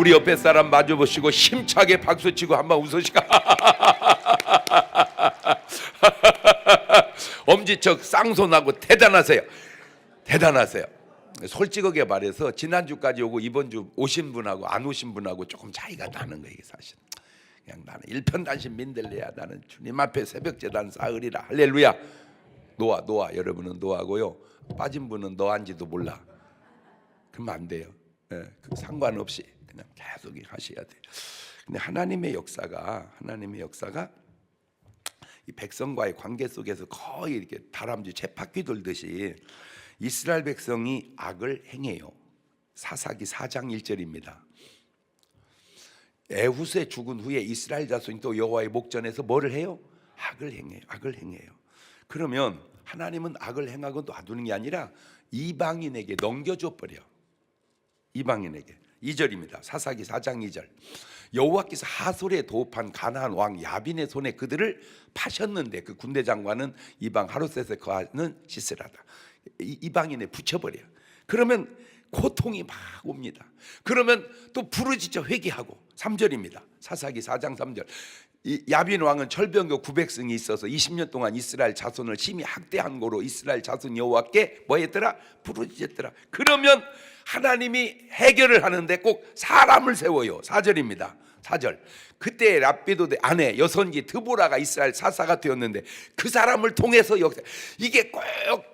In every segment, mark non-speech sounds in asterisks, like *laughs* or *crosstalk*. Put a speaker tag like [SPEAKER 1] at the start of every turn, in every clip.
[SPEAKER 1] 우리 옆에 사람 마주 보시고 힘차게 박수 치고 한번 웃으시까. *laughs* 엄지척 쌍손하고 대단하세요. 대단하세요. 솔직하게 말해서 지난주까지 오고 이번 주 오신 분하고 안 오신 분하고 조금 차이가 나는 거예요, 사실. 그냥 나는 일편단심 민들레야. 나는 주님 앞에 새벽 재단 사흘이라 할렐루야. 노아 노아 여러분은 노아고요. 빠진 분은 너한지도 몰라. 그러면 안 돼요. 예, 그 상관없이 그냥 계속 하셔야 돼요. 근데 하나님의 역사가 하나님의 역사가 이 백성과의 관계 속에서 거의 이렇게 다람쥐 쳇바퀴 돌듯이 이스라엘 백성이 악을 행해요. 사사기 4장 1절입니다. 에후스에 죽은 후에 이스라엘 자손이 또 여호와의 목전에서 뭐를 해요? 악을 행해요. 악을 행해요. 그러면 하나님은 악을 행하고 놔두는 게 아니라 이방인에게 넘겨줘 버려. 이방인에게 2절입니다. 사사기 4장 2절. 여호와께서 하솔에 도읍한 가나안 왕 야빈의 손에 그들을 파셨는데 그 군대 장관은 이방 하루셋에 거하는 시스라다. 이- 이방인에 붙여버려. 그러면 고통이 막 옵니다. 그러면 또 부르짖어 회개하고 3절입니다. 사사기 4장 3절. 이 야빈 왕은 철병거 900승이 있어서 20년 동안 이스라엘 자손을 심히 학대한 거로 이스라엘 자손 여호와께 뭐 했더라? 부르짖었더라. 그러면 하나님이 해결을 하는데 꼭 사람을 세워요. 4절입니다. 4절. 그때 랍비도의 아내 여선지 드보라가 이스라엘 사사가 되었는데 그 사람을 통해서 역사 이게 꼭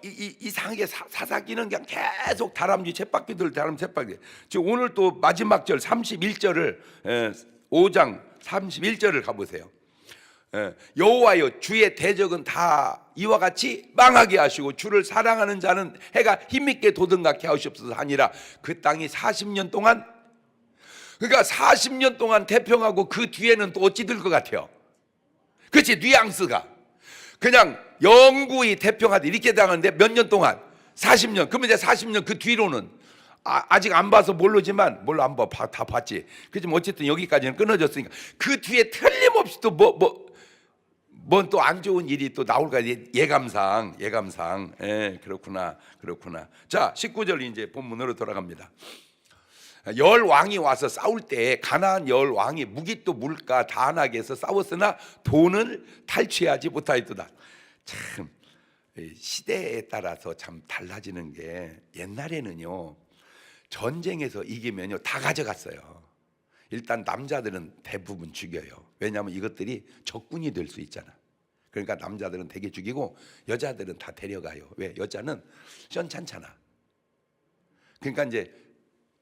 [SPEAKER 1] 이, 이, 이상하게 사, 사사기는 그냥 계속 다람쥐 쳇바퀴들 다람쥐 쳇바퀴 지금 오늘 또 마지막 절 31절을 5장 31절을 가보세요 예, 여호와여 주의 대적은 다 이와 같이 망하게 하시고 주를 사랑하는 자는 해가 힘있게 돋은각게 하시옵소서 하니라. 그 땅이 40년 동안 그러니까 40년 동안 태평하고 그 뒤에는 또 어찌 될것 같아요? 그렇지 뉘앙스가. 그냥 영구히 태평하다 이렇게 당하는데 몇 년 동안? 40년. 그러면 이제 40년 그 뒤로는 아, 직안 봐서 모르지만 뭘로 안봐 다 봤지. 그지만 어쨌든 여기까지는 끊어졌으니까 그 뒤에 틀림없이 또 뭐 뭐 뭔 또 안 좋은 일이 또 나올까? 예- 예감상 예감상. 예 그렇구나 그렇구나. 자 19절 이제 본문으로 돌아갑니다. 열 왕이 와서 싸울 때 가나안 열 왕이 무기또 물가 다안하게해서 싸웠으나 돈을 탈취하지 못하였도다. 참 시대에 따라서 참 달라지는 게 옛날에는요 전쟁에서 이기면요 다 가져갔어요. 일단 남자들은 대부분 죽여요. 왜냐하면 이것들이 적군이 될 수 있잖아. 그러니까 남자들은 되게 죽이고 여자들은 다 데려가요. 왜? 여자는 시원찮잖아. 그러니까 이제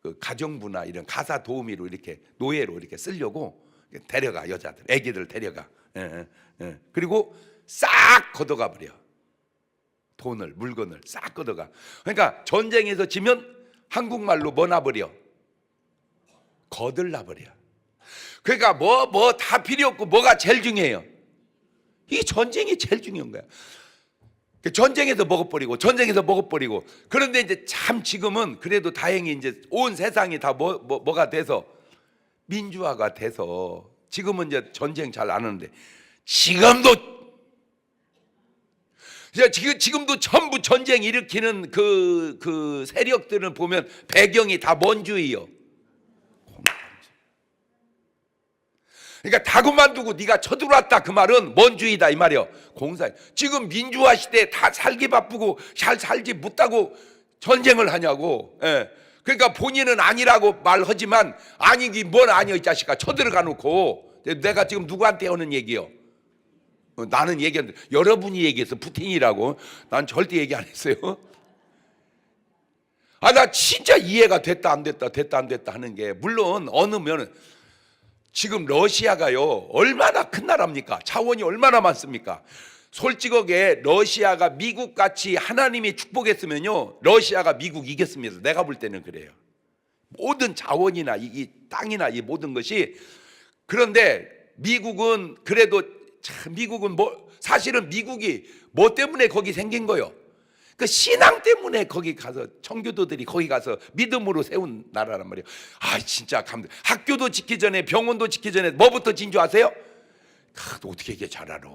[SPEAKER 1] 그 가정부나 이런 가사 도우미로 이렇게 노예로 이렇게 쓰려고 데려가 여자들, 애기들 데려가. 예, 예, 예. 그리고 싹 걷어가 버려. 돈을 물건을 싹 걷어가. 그러니까 전쟁에서 지면 한국말로 뭐 나 버려? 거들나 버려. 그러니까 뭐 뭐 다 필요 없고 뭐가 제일 중요해요? 이 전쟁이 제일 중요한 거야. 그 전쟁에서 먹어버리고 전쟁에서 먹어버리고 그런데 이제 참 지금은 그래도 다행히 이제 온 세상이 다 뭐 뭐, 뭐가 돼서 민주화가 돼서 지금은 이제 전쟁 잘 안 하는데 지금도 지금 지금도 전부 전쟁 일으키는 그 그 세력들을 보면 배경이 다 뭔 주의요. 그러니까 다 그만 두고 네가 쳐들어왔다 그 말은 뭔주의다 이 말이요. 공사. 지금 민주화 시대에 다 살기 바쁘고 잘 살지 못하고 전쟁을 하냐고. 예. 그러니까 본인은 아니라고 말하지만 아니기 뭔 아니야 이 자식아 쳐들어가 놓고 내가 지금 누구한테 하는 얘기요. 어, 나는 얘기했는데 여러분이 얘기해서 푸틴이라고 난 절대 얘기 안 했어요. 아 나 진짜 이해가 됐다 안 됐다 됐다 안 됐다 하는 게 물론 어느 면은 지금 러시아가요 얼마나 큰 나라입니까? 자원이 얼마나 많습니까? 솔직하게 러시아가 미국 같이 하나님이 축복했으면요 러시아가 미국 이겼습니다. 내가 볼 때는 그래요. 모든 자원이나 이, 이 땅이나 이 모든 것이 그런데 미국은 그래도 참 미국은 뭐 사실은 미국이 뭐 때문에 거기 생긴 거요? 그 신앙 때문에 거기 가서 청교도들이 거기 가서 믿음으로 세운 나라란 말이에요. 아 진짜 감동. 학교도 짓기 전에 병원도 짓기 전에 뭐부터 진주 아세요? 아, 너 어떻게 이게 잘 알아?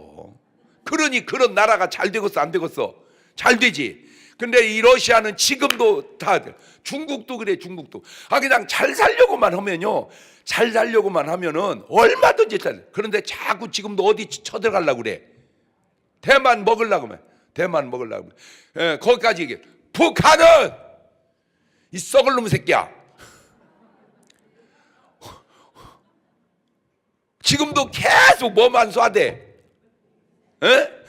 [SPEAKER 1] 그러니 그런 나라가 잘 되겠어 안 되겠어? 잘 되지. 근데 이 러시아는 지금도 다 중국도 그래 중국도 아 그냥 잘 살려고만 하면요 잘 살려고만 하면은 얼마든지 잘 그런데 자꾸 지금도 어디 쳐들어가려고 그래 대만 먹으려고 하면 대만 먹으려고. 예, 거기까지 얘기해. 북한은 이 썩을 놈 새끼야. 지금도 계속 뭐만 쏴대. 에?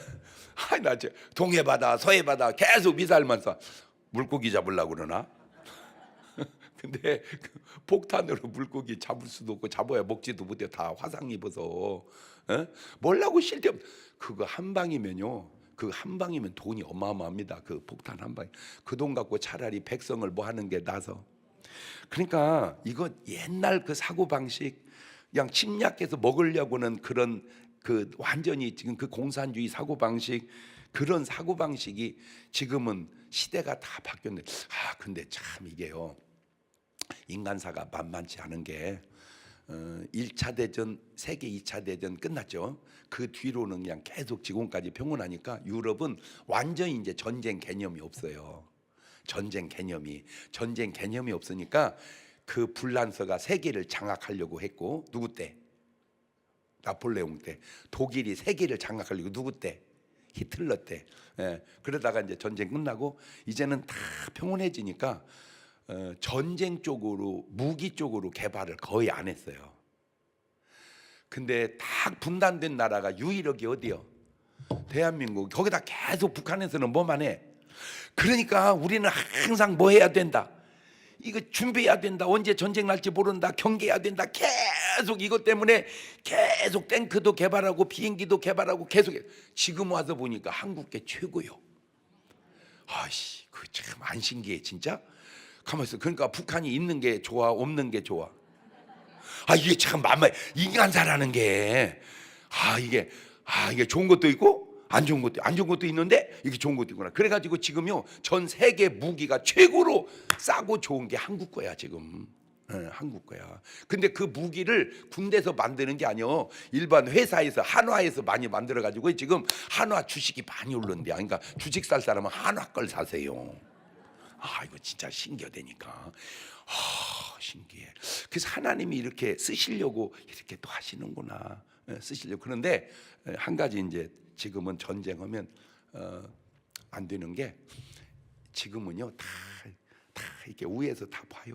[SPEAKER 1] 아이 나 진짜 동해 바다 서해 바다 계속 미사일만 쏴. 물고기 잡으려고 그러나? *laughs* 근데 그 폭탄으로 물고기 잡을 수도 없고 잡아야 먹지도 못해. 다 화상 입어서. 에? 뭘라고 실대 그거 한 방이면요 그 한 방이면 돈이 어마어마합니다. 그 폭탄 한 방이 그돈 갖고 차라리 백성을 뭐 하는 게 나서. 그러니까 이거 옛날 그 사고 방식 그냥 침략해서 먹으려고는 그런 그 완전히 지금 그 공산주의 사고 방식 그런 사고 방식이 지금은 시대가 다 바뀌었네. 아 근데 참 이게요. 인간사가 만만치 않은 게 어, 1차 대전, 세계 2차 대전 끝났죠. 그 뒤로는 그냥 계속 지금까지 평온하니까 유럽은 완전히 이제 전쟁 개념이 없어요. 전쟁 개념이 전쟁 개념이 없으니까 그 불란서가 세계를 장악하려고 했고 누구 때? 나폴레옹 때 독일이 세계를 장악하려고 누구 때? 히틀러 때. 예, 그러다가 이제 전쟁 끝나고 이제는 다 평온해지니까 어, 전쟁 쪽으로 무기 쪽으로 개발을 거의 안 했어요. 근데 딱 분단된 나라가 유일하게 어디요? 대한민국. 거기다 계속 북한에서는 뭐만 해? 그러니까 우리는 항상 뭐 해야 된다. 이거 준비해야 된다. 언제 전쟁 날지 모른다. 경계해야 된다. 계속 이것 때문에 계속 탱크도 개발하고 비행기도 개발하고 계속 해. 지금 와서 보니까 한국계 최고요. 아씨, 그 참 안 신기해 진짜. 가만 있어. 그러니까 북한이 있는 게 좋아, 없는 게 좋아. 아 이게 참 만만 인간사라는 게 아 이게 아 이게 좋은 것도 있고 안 좋은 것도 안 좋은 것도 있는데 이게 좋은 것도 있구나. 그래가지고 지금요 전 세계 무기가 최고로 싸고 좋은 게 한국 거야 지금. 예, 한국 거야. 근데 그 무기를 군대에서 만드는 게 아니요. 일반 회사에서 한화에서 많이 만들어 가지고 지금 한화 주식이 많이 오른대. 그러니까 주식 살 사람은 한화 걸 사세요. 아 이거 진짜 신기하다니까. 아 신기해. 그래서 하나님이 이렇게 쓰시려고 이렇게 또 하시는구나. 예, 쓰시려고 그런데 예, 한 가지 이제 지금은 전쟁하면 어, 안 되는 게 지금은요 다 다 이렇게 위에서 다 봐요.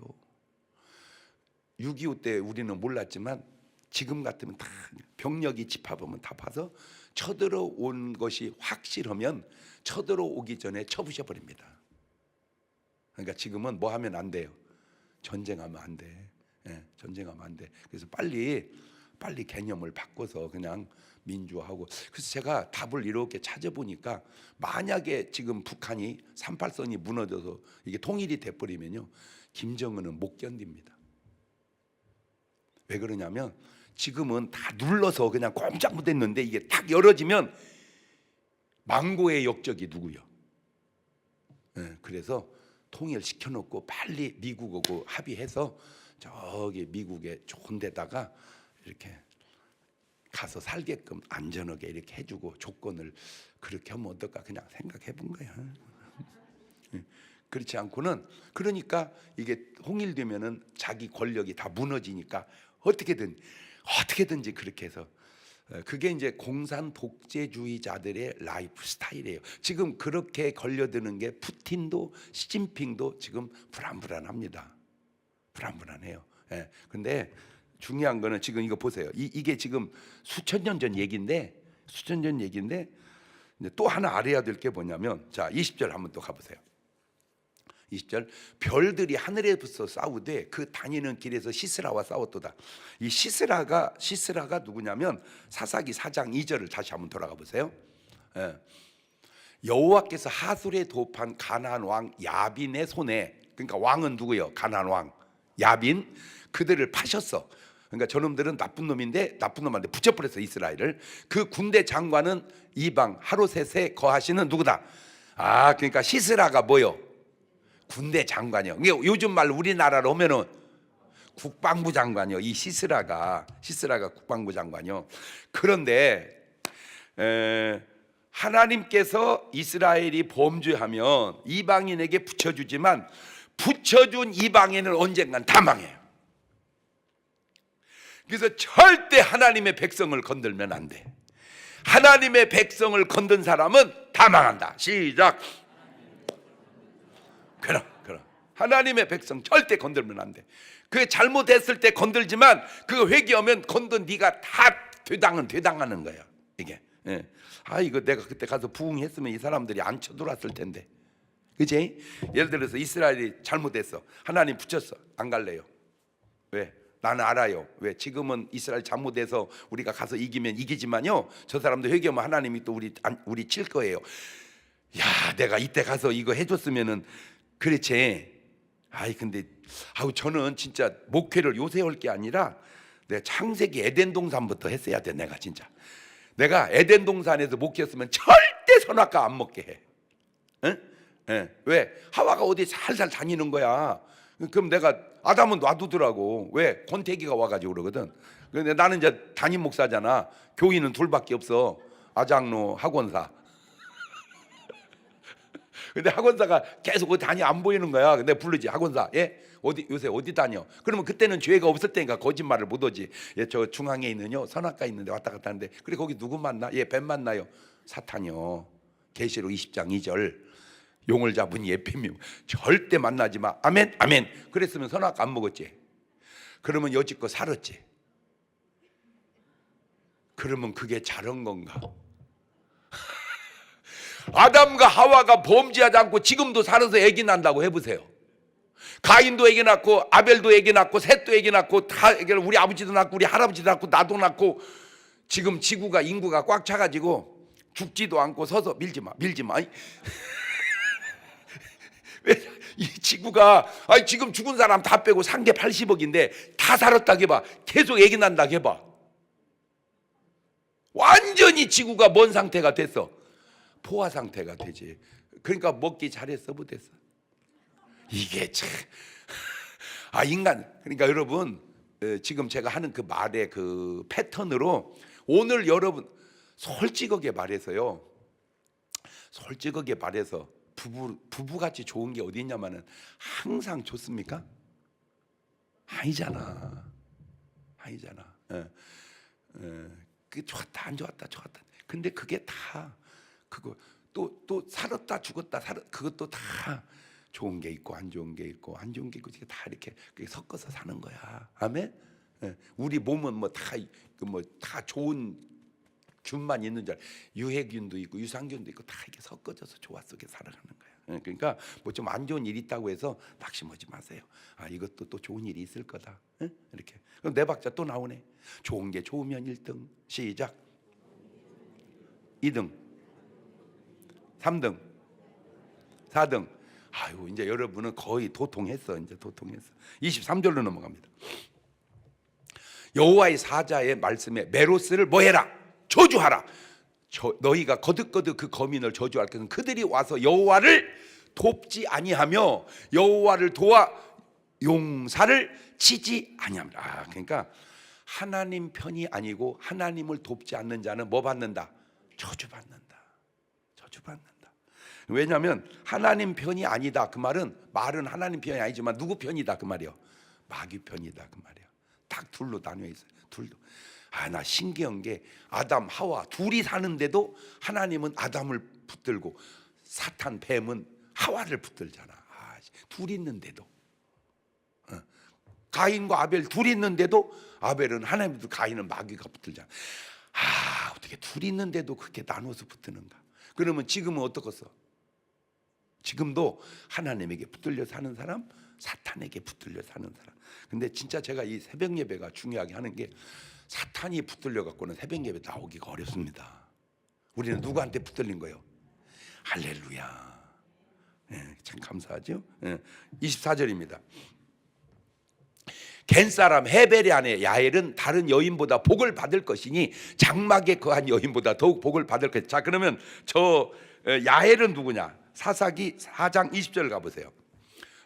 [SPEAKER 1] 6.25 때 우리는 몰랐지만 지금 같으면 다 병력이 집합하면 다 봐서 쳐들어온 것이 확실하면 쳐들어오기 전에 쳐부셔 버립니다. 그러니까 지금은 뭐 하면 안 돼요. 전쟁하면 안 돼. 예, 전쟁하면 안 돼. 그래서 빨리 빨리 개념을 바꿔서 그냥 민주화하고 그래서 제가 답을 이렇게 찾아보니까 만약에 지금 북한이 38선이 무너져서 이게 통일이 돼 버리면요. 김정은은 못 견딥니다. 왜 그러냐면 지금은 다 눌러서 그냥 꼼짝 못했는데 이게 딱 열어지면 망고의 역적이 누구요? 예, 그래서 통일시켜 놓고 빨리 미국하고 합의해서 저기 미국의 좋은 데다가 이렇게 가서 살게끔 안전하게 이렇게 해주고 조건을 그렇게 하면 어떨까 그냥 생각해 본 거야. 예, 그렇지 않고는 그러니까 이게 홍일되면은 자기 권력이 다 무너지니까 어떻게든 어떻게든지 그렇게 해서 어, 그게 이제 공산 독재주의자들의 라이프 스타일이에요. 지금 그렇게 걸려드는 게 푸틴도 시진핑도 지금 불안불안합니다. 불안불안해요. 예. 근데 중요한 거는 지금 이거 보세요. 이, 이게 지금 수천 년 전 얘기인데 수천 년 얘기인데 또 하나 알아야 될 게 뭐냐면 자 20절 한번 또 가보세요. 20절 별들이 하늘에서 싸우되 그 다니는 길에서 시스라와 싸웠도다. 이 시스라가 시스라가 누구냐면 사사기 4장 2절을 다시 한번 돌아가 보세요. 예. 여호와께서 하술에 도입한 가나안 왕 야빈의 손에 그러니까 왕은 누구요? 가나안 왕 야빈 그들을 파셨어. 그러니까 저놈들은 나쁜 놈인데 나쁜 놈한테 붙여버렸어 이스라엘을. 그 군대 장관은 이방 하루셋에 거하시는 누구다? 아 그러니까 시스라가 뭐요? 군대 장관이요. 요즘 말 우리나라로 오면은 국방부 장관이요. 이 시스라가 시스라가 국방부 장관이요. 그런데 에, 하나님께서 이스라엘이 범죄하면 이방인에게 붙여주지만 붙여준 이방인은 언젠간 다 망해요. 그래서 절대 하나님의 백성을 건들면 안 돼. 하나님의 백성을 건든 사람은 다 망한다. 시작. 하나님의 백성 절대 건들면 안 돼. 그 잘못했을 때 건들지만 그 회개하면 건든 네가 다 되당은 되당하는 거야. 이게. 예. 아 이거 내가 그때 가서 부흥했으면 이 사람들이 안 쳐들어왔을 텐데. 그지? 예를 들어서 이스라엘이 잘못했어. 하나님 붙였어. 안 갈래요. 왜? 나는 알아요. 왜? 지금은 이스라엘 잘못해서 우리가 가서 이기면 이기지만요. 저 사람들 회개하면 하나님이 또 우리 안- 우리 칠 거예요. 야, 내가 이때 가서 이거 해줬으면은 그렇지. 아이 근데 아우 저는 진짜 목회를 요새 할 게 아니라 내가 창세기 에덴 동산부터 했어야 돼 내가 진짜. 내가 에덴 동산에서 목회했으면 절대 선악과 안 먹게 해. 응? 예. 왜? 하와가 어디 살살 다니는 거야. 그럼 내가 아담은 놔두더라고. 왜? 권태기가 와가지고 그러거든. 근데 나는 이제 담임 목사잖아. 교인은 둘밖에 없어. 아장로 학원사. 근데 학원사가 계속 어디 다니 안 보이는 거야. 근데 부르지 학원사. 예? 어디 요새 어디 다녀? 그러면 그때는 죄가 없을 때니까 거짓말을 못 하지. 예, 저 중앙에 있는요 선악가 있는데 왔다 갔다 하는데 그래 거기 누구 만나? 예, 뱀 만나요. 사탄이요. 계시록 20장 2절. 용을 잡은 예뱀이 절대 만나지 마. 아멘, 아멘. 그랬으면 선악 안 먹었지. 그러면 여지껏 살았지. 그러면 그게 잘한 건가? 아담과 하와가 범죄하지 않고 지금도 살아서 애기 난다고 해보세요. 가인도 애기 낳고 아벨도 애기 낳고 셋도 애기 낳고 다 우리 아버지도 낳고 우리 할아버지도 낳고 나도 낳고 지금 지구가 인구가 꽉 차가지고 죽지도 않고 서서 밀지 마 밀지 마. *laughs* 왜이 지구가 아니 지금 죽은 사람 다 빼고 상계 80억인데 다 살았다 해봐 계속 애기 난다 해봐 완전히 지구가 뭔 상태가 됐어 포화 상태가 되지. 그러니까 먹기 잘했어 못했어. 이게 참 아 인간. 그러니까 여러분 어, 지금 제가 하는 그 말의 그 패턴으로 오늘 여러분 솔직하게 말해서요. 솔직하게 말해서 부부 부부같이 좋은 게 어디 있냐면은 항상 좋습니까? 아니잖아, 아니잖아. 예, 예, 그 좋았다 안 좋았다 좋았다. 근데 그게 다 그거 또 또 살았다 죽었다 살 그것도 다 좋은 게 있고 안 좋은 게 있고 안 좋은 게 있고 이게 다 이렇게 섞어서 사는 거야. 아멘. 예, 우리 몸은 뭐다그뭐다 좋은 균만 있는 줄. 유해균도 있고 유산균도 있고 다 이렇게 섞어져서 조화 속에 살아가는 거야. 예, 그러니까 뭐 좀 안 좋은 일 있다고 해서 낙심하지 마세요. 아 이것도 또 좋은 일이 있을 거다. 예? 이렇게. 그럼 네 박자 또 나오네. 좋은 게 좋으면 1등. 시작. 2등. 3등. 4등. 아유 이제 여러분은 거의 도통했어. 이제 도통했어. 23절로 넘어갑니다. 여호와의 사자의 말씀에 메로스를 뭐해라 저주하라 저, 너희가 거듭거듭 그 거민을 저주할 것은 그들이 와서 여호와를 돕지 아니하며 여호와를 도와 용사를 치지 아니합니다. 아, 그러니까 하나님 편이 아니고 하나님을 돕지 않는 자는 뭐 받는다? 저주 받는다. 저주 받는다. 왜냐하면 하나님 편이 아니다 그 말은 말은 하나님 편이 아니지만 누구 편이다 그 말이요. 마귀 편이다 그 말이요. 딱 둘로 나뉘어 있어요. 둘도. 아 나 신기한 게 아담 하와 둘이 사는데도 하나님은 아담을 붙들고 사탄 뱀은 하와를 붙들잖아. 아, 둘 있는데도 어. 가인과 아벨 둘 있는데도 아벨은 하나님도 가인은 마귀가 붙들잖아. 아 어떻게 둘 있는데도 그렇게 나눠서 붙드는가? 그러면 지금은 어떻겠어? 지금도 하나님에게 붙들려 사는 사람, 사탄에게 붙들려 사는 사람. 근데 진짜 제가 이 새벽 예배가 중요하게 하는 게 사탄이 붙들려 갖고는 새벽 예배 나오기가 어렵습니다. 우리는 누구한테 붙들린 거예요? 할렐루야. 예, 참 감사하죠. 예, 24절입니다. 겐 사람 헤벨의 아내 야엘은 다른 여인보다 복을 받을 것이니 장막에 거한 여인보다 더욱 복을 받을 것. 자 그러면 저 어, 야엘은 누구냐? 사사기 4장 20절 가보세요.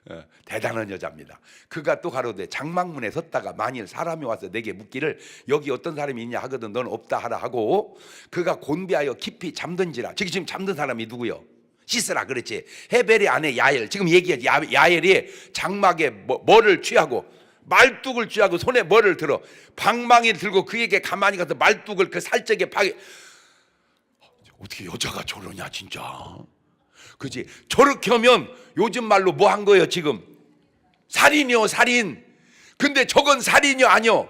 [SPEAKER 1] 어, 대단한 여자입니다. 그가 또 가로되 장막문에 섰다가 만일 사람이 와서 내게 묻기를 여기 어떤 사람이 있냐 하거든 넌 없다 하라 하고 그가 곤비하여 깊이 잠든지라 저기 지금 잠든 사람이 누구요? 시스라 그렇지 헤벨의 아내 야엘 지금 얘기해 야, 야엘이 장막에 뭐, 뭐를 취하고 말뚝을 취하고 손에 뭐를 들어? 방망이를 들고 그에게 가만히 가서 말뚝을 그 살적에 파게 어떻게 여자가 저러냐 진짜. 그지? 저렇게 하면 요즘 말로 뭐 한 거예요 지금? 살인이요 살인. 근데 저건 살인이요 아니요?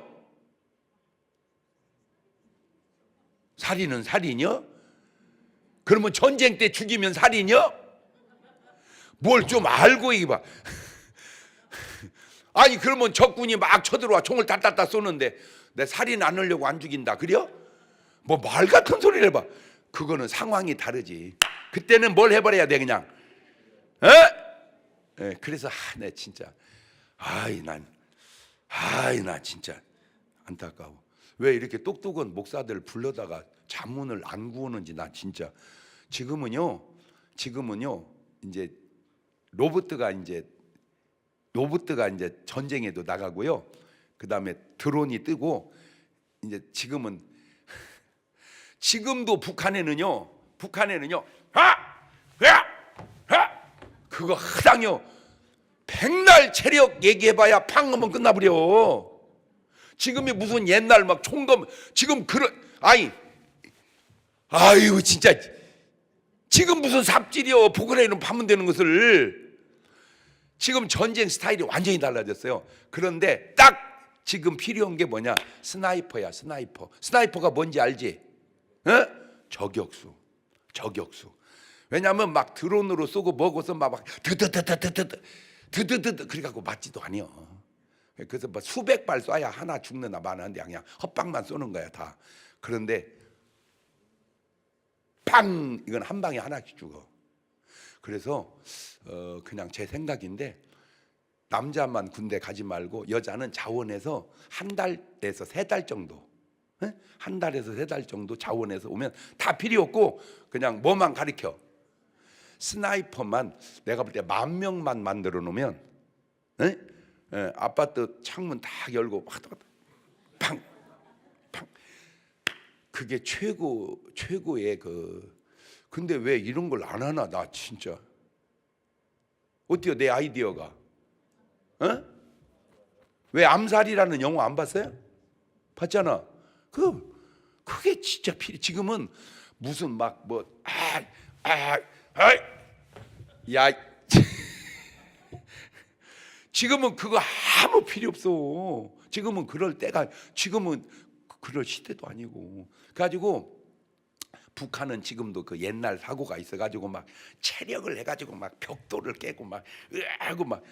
[SPEAKER 1] 살인은 살인이요? 그러면 전쟁 때 죽이면 살인이요? 뭘 좀 알고 얘기봐 아니 그러면 적군이 막 쳐들어와 총을 따따따 쏘는데 내 살인 안 하려고 안 죽인다. 그래요? 뭐 말 같은 소리를 해봐. 그거는 상황이 다르지. 그때는 뭘 해버려야 돼 그냥? 에? 예, 그래서 아, 내 진짜. 아이 난 아이 나 진짜 안타까워. 왜 이렇게 똑똑한 목사들 불러다가 자문을 안 구하는지 나 진짜. 지금은요 지금은요 이제 로버트가 이제 로버트가 이제 전쟁에도 나가고요. 그 다음에 드론이 뜨고 이제 지금은 *laughs* 지금도 북한에는요. 북한에는요. 하! 야! 하! 그거 하당요. 백날 체력 얘기해봐야 팡하면 끝나버려. 지금이 무슨 옛날 막 총검 지금 그런 아이 아유 진짜 지금 무슨 삽질이요 북한에는 파면 되는 것을 지금 전쟁 스타일이 완전히 달라졌어요. 그런데 딱 지금 필요한 게 뭐냐? 스나이퍼야, 스나이퍼. 스나이퍼가 뭔지 알지? 어? 저격수. 저격수. 왜냐하면 막 드론으로 쏘고 먹어서 막 드드드드드드 드 드드드 그래 갖고 맞지도 아니요. 그래서 뭐 수백 발 쏴야 하나 죽는다 마는데 그냥 헛방만 쏘는 거야 다. 그런데 팡 이건 한 방에 하나씩 죽어. 그래서 어, 그냥 제 생각인데 남자만 군대 가지 말고 여자는 자원해서 한 달에서 세 달 정도 에? 한 달에서 세 달 정도 자원해서 오면 다 필요 없고 그냥 뭐만 가리켜 스나이퍼만 내가 볼 때 만 명만 만들어 놓으면 에? 에, 아파트 창문 다 열고 팡 팡. 그게 최고 최고의 그 근데 왜 이런 걸 안 하나 나 진짜. 어때요 내 아이디어가? 어? 왜 암살이라는 영화 안 봤어요? 봤잖아. 그 그게 진짜 필요 지금은 무슨 막 뭐 아 아 아 야. *laughs* 지금은 그거 아무 필요 없어. 지금은 그럴 때가 지금은 그럴 시대도 아니고. 가지고 북한은 지금도 그 옛날 사고가 있어가지고 막 체력을 해가지고 막 벽돌을 깨고 막 으하고 막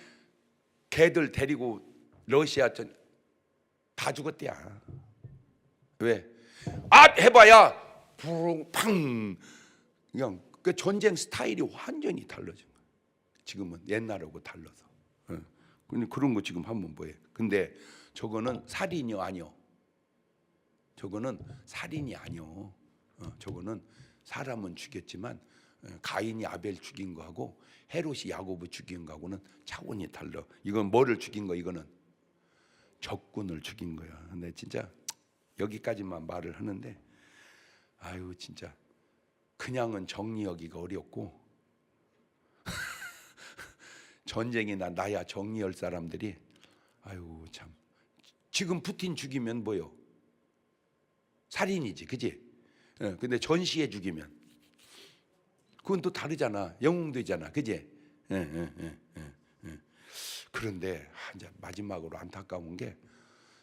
[SPEAKER 1] 개들 데리고 러시아 전 다 죽었대야. 왜? 아 해봐야 붕팡 그냥 그 전쟁 스타일이 완전히 달라진 거야. 지금은 옛날하고 달라서. 예. 근데 그런 거 지금 한번 뭐해? 근데 저거는 살인이 아니요. 저거는 살인이 아니요. 어, 저거는 사람은 죽였지만 어, 가인이 아벨 죽인 거하고 헤롯이 야고브 죽인 거하고는 차원이 달라. 이건 뭐를 죽인 거? 이거는 적군을 죽인 거야. 근데 진짜 여기까지만 말을 하는데 아유 진짜 그냥은 정리하기가 어렵고 *laughs* 전쟁이나 나야 정리할 사람들이 아유 참 지금 푸틴 죽이면 뭐요? 살인이지, 그지? 예, 근데 전시해 죽이면 그건 또 다르잖아. 영웅되잖아, 그지? 예, 예, 예. 그런데 아, 이제 마지막으로 안타까운 게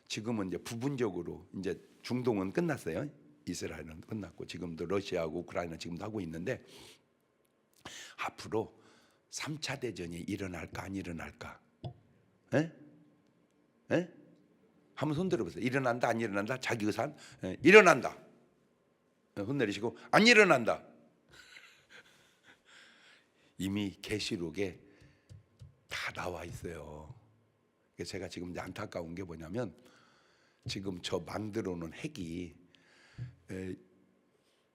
[SPEAKER 1] 지금은 이제 부분적으로 이제 중동은 끝났어요. 이스라엘은 끝났고 지금도 러시아하고 우크라이나 지금도 하고 있는데 앞으로 3차 대전이 일어날까 안 일어날까? 에? 에? 한번 손 들어 보세요. 일어난다 안 일어난다 자기 에, 일어난다. 에, 손 내리시고 안 일어난다. 이미 계시록에 다 나와 있어요. 제가 지금 안타까운 게 뭐냐면 지금 저 만들어 놓은 핵이 에,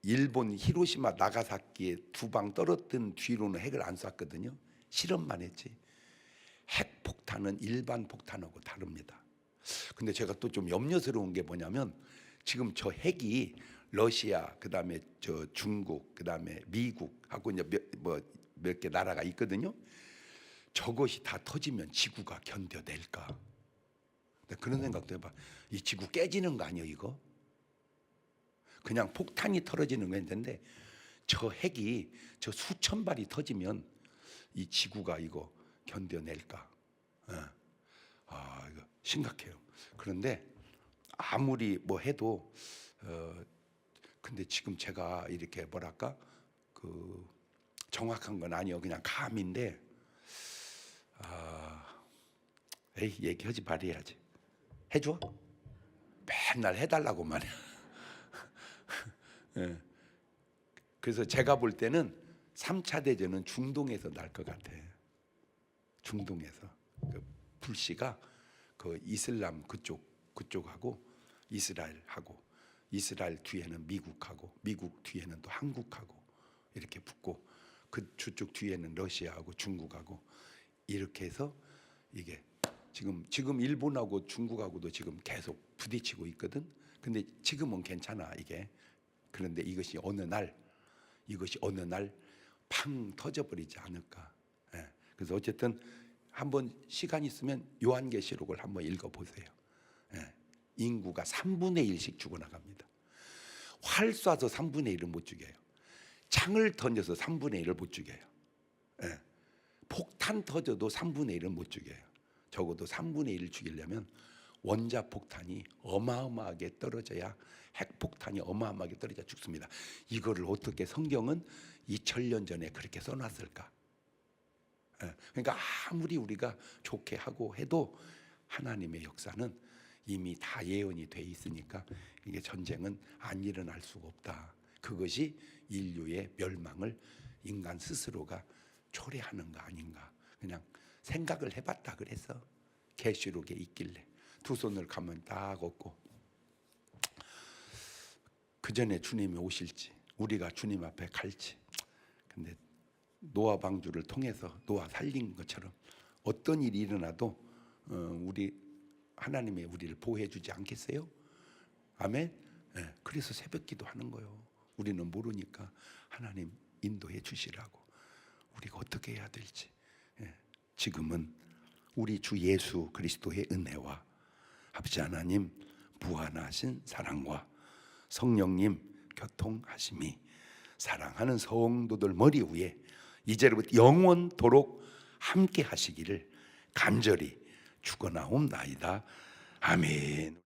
[SPEAKER 1] 일본 히로시마 나가사키에 두 방 떨어뜨린 뒤로는 핵을 안 쐈거든요. 실험만 했지. 핵 폭탄은 일반 폭탄하고 다릅니다. 근데 제가 또 좀 염려스러운 게 뭐냐면 지금 저 핵이 러시아 그 다음에 저 중국 그 다음에 미국하고 이제 뭐몇 개 나라가 있거든요. 저것이 다 터지면 지구가 견뎌낼까? 나 그런 생각도 해봐. 이 지구 깨지는 거 아니야 이거? 그냥 폭탄이 터져지는 건 텐데 저 핵이 저 수천 발이 터지면 이 지구가 이거 견뎌낼까? 예. 아 이거 심각해요. 그런데 아무리 뭐 해도 어 근데 지금 제가 이렇게 뭐랄까 그 정확한 건 아니요 그냥 감인데 아 에이 얘기하지 말아야지 해줘 맨날 해달라고 말이야. *laughs* 예. 그래서 제가 볼 때는 3차 대전은 중동에서 날 것 같아. 중동에서 그 불씨가 그 이슬람 그쪽 그쪽하고 이스라엘하고 이스라엘 뒤에는 미국하고 미국 뒤에는 또 한국하고 이렇게 붙고 그 저쪽 뒤에는 러시아하고 중국하고 이렇게 해서 이게 지금 지금 일본하고 중국하고도 지금 계속 부딪히고 있거든. 근데 지금은 괜찮아 이게. 그런데 이것이 어느 날 이것이 어느 날 팡 터져버리지 않을까. 예. 그래서 어쨌든 한번 시간 있으면 요한계시록을 한번 읽어보세요. 예. 인구가 3분의 1씩 죽어나갑니다. 활 쏴서 3분의 1을 못 죽여요. 창을 던져서 3분의 1을 못 죽여요. 예. 폭탄 터져도 3분의 1을 못 죽여요. 적어도 3분의 1을 죽이려면 원자 폭탄이 어마어마하게 떨어져야 핵폭탄이 어마어마하게 떨어져 죽습니다. 이거를 어떻게 성경은 2000년 전에 그렇게 써놨을까? 예, 그러니까 아무리 우리가 좋게 하고 해도 하나님의 역사는 이미 다 예언이 돼 있으니까 이게 전쟁은 안 일어날 수가 없다. 그것이 인류의 멸망을 인간 스스로가 초래하는 거 아닌가? 그냥 생각을 해봤다 그래서 계시록에 있길래 두 손을 가면 딱 얻고 그 전에 주님이 오실지 우리가 주님 앞에 갈지 근데 노아 방주를 통해서 노아 살린 것처럼 어떤 일이 일어나도 어, 우리 하나님이 우리를 보호해 주지 않겠어요? 아멘. 예, 그래서 새벽 기도 하는 거요. 우리는 모르니까 하나님 인도해 주시라고 우리가 어떻게 해야 될지 예, 지금은 우리 주 예수 그리스도의 은혜와 아버지 하나님 무한하신 사랑과 성령님 교통하심이 사랑하는 성도들 머리 위에 이제로부터 영원토록 함께 하시기를 간절히 축원하옵나이다. 아멘.